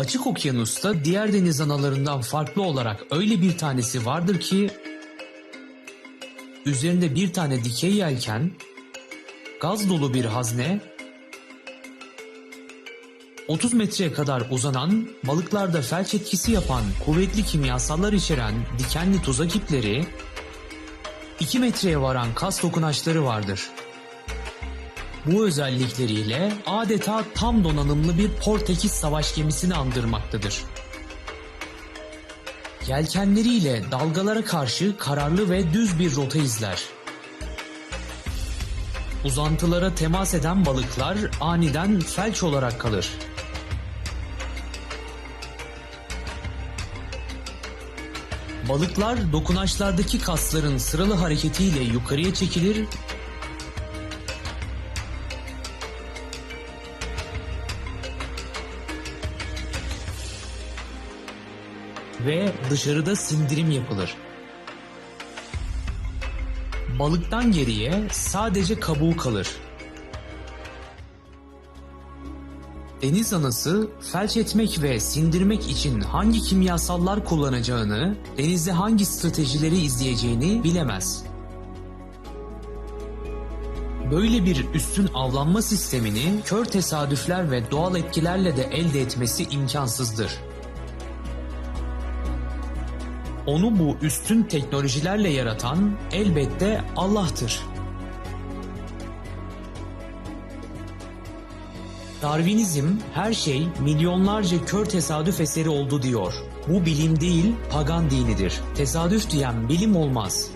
Açık okyanusta diğer deniz analarından farklı olarak öyle bir tanesi vardır ki üzerinde bir tane dikey yelken, gaz dolu bir hazne, 30 metreye kadar uzanan, balıklarda felç etkisi yapan kuvvetli kimyasallar içeren dikenli tuzak ipleri, 2 metreye varan kas dokunaçları vardır. Bu özellikleriyle adeta tam donanımlı bir Portekiz savaş gemisini andırmaktadır. Yelkenleriyle dalgalara karşı kararlı ve düz bir rota izler. Uzantılara temas eden balıklar aniden felç olarak kalır. Balıklar dokunaçlardaki kasların sıralı hareketiyle yukarıya çekilir ve dışarıda sindirim yapılır. Balıktan geriye sadece kabuğu kalır. Deniz anası felç etmek ve sindirmek için hangi kimyasallar kullanacağını, denizde hangi stratejileri izleyeceğini bilemez. Böyle bir üstün avlanma sistemini kör tesadüfler ve doğal etkilerle de elde etmesi imkansızdır. Onu bu üstün teknolojilerle yaratan elbette Allah'tır. Darwinizm her şey milyonlarca kör tesadüf eseri oldu diyor. Bu bilim değil, pagan dinidir. Tesadüf diyen bilim olmaz.